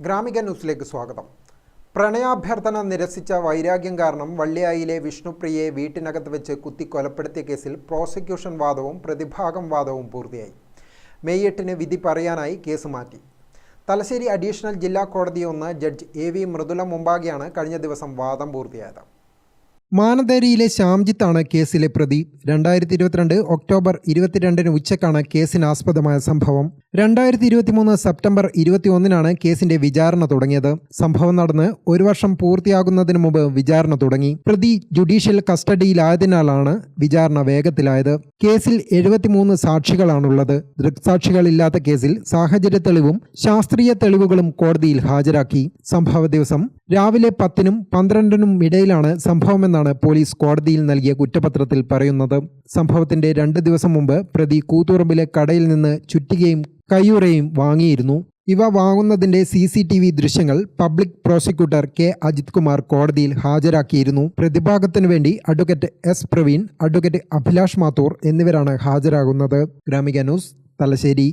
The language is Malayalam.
ഗ്രാമിക ന്യൂസിലേക്ക് സ്വാഗതം. പ്രണയാഭ്യർത്ഥന നിരസിച്ച വൈരാഗ്യം കാരണം വള്ളിയായിലെ വിഷ്ണുപ്രിയയെ വീട്ടിനകത്ത് വെച്ച് കുത്തി കൊലപ്പെടുത്തിയ കേസിൽ പ്രോസിക്യൂഷൻ വാദവും പ്രതിഭാഗം വാദവും പൂർത്തിയായി. മെയ് എട്ടിന് വിധി പറയാനായി കേസ് മാറ്റി. തലശ്ശേരി അഡീഷണൽ ജില്ലാ കോടതി ഒന്ന് ജഡ്ജ് എ വി മൃദുല മുമ്പാകെയാണ് കഴിഞ്ഞ ദിവസം വാദം പൂർത്തിയായത്. മാനന്തേരിയിലെ ശ്യാംജിത്താണ് കേസിലെ പ്രതി. രണ്ടായിരത്തി ഇരുപത്തിരണ്ട് ഒക്ടോബർ ഇരുപത്തിരണ്ടിന് ഉച്ചക്കാണ് കേസിനാസ്പദമായ സംഭവം. രണ്ടായിരത്തി ഇരുപത്തിമൂന്ന് സെപ്റ്റംബർ ഇരുപത്തിയൊന്നിനാണ് കേസിന്റെ വിചാരണ തുടങ്ങിയത്. സംഭവം നടന്ന് ഒരു വർഷം പൂർത്തിയാകുന്നതിന് മുമ്പ് വിചാരണ തുടങ്ങി. പ്രതി ജുഡീഷ്യൽ കസ്റ്റഡിയിലായതിനാലാണ് വിചാരണ വേഗത്തിലായത്. കേസിൽ എഴുപത്തിമൂന്ന് സാക്ഷികളാണുള്ളത്. ദൃക്സാക്ഷികളില്ലാത്ത കേസിൽ സാഹചര്യ തെളിവും ശാസ്ത്രീയ തെളിവുകളും കോടതിയിൽ ഹാജരാക്കി. സംഭവ ദിവസം രാവിലെ പത്തിനും പന്ത്രണ്ടിനും ഇടയിലാണ് സംഭവമെന്നാണ് പോലീസ് കോടതിയിൽ നൽകിയ കുറ്റപത്രത്തിൽ പറയുന്നത്. സംഭവത്തിന്റെ രണ്ട് ദിവസം മുമ്പ് പ്രതി കൂത്തുറമ്പിലെ കടയിൽ നിന്ന് ചുറ്റികയും കയ്യുറയും വാങ്ങിയിരുന്നു. ഇവ വാങ്ങുന്നതിന്റെ സി സി ടി വി ദൃശ്യങ്ങൾ public prosecutor K. Ajith Kumar കോടതിയിൽ ഹാജരാക്കിയിരുന്നു. പ്രതിഭാഗത്തിനു വേണ്ടി advocate S. Praveen advocate Abhilash Mathur എന്നിവരാണ് ഹാജരാകുന്നത്. ഗ്രാമിക ന്യൂസ് തലശ്ശേരി.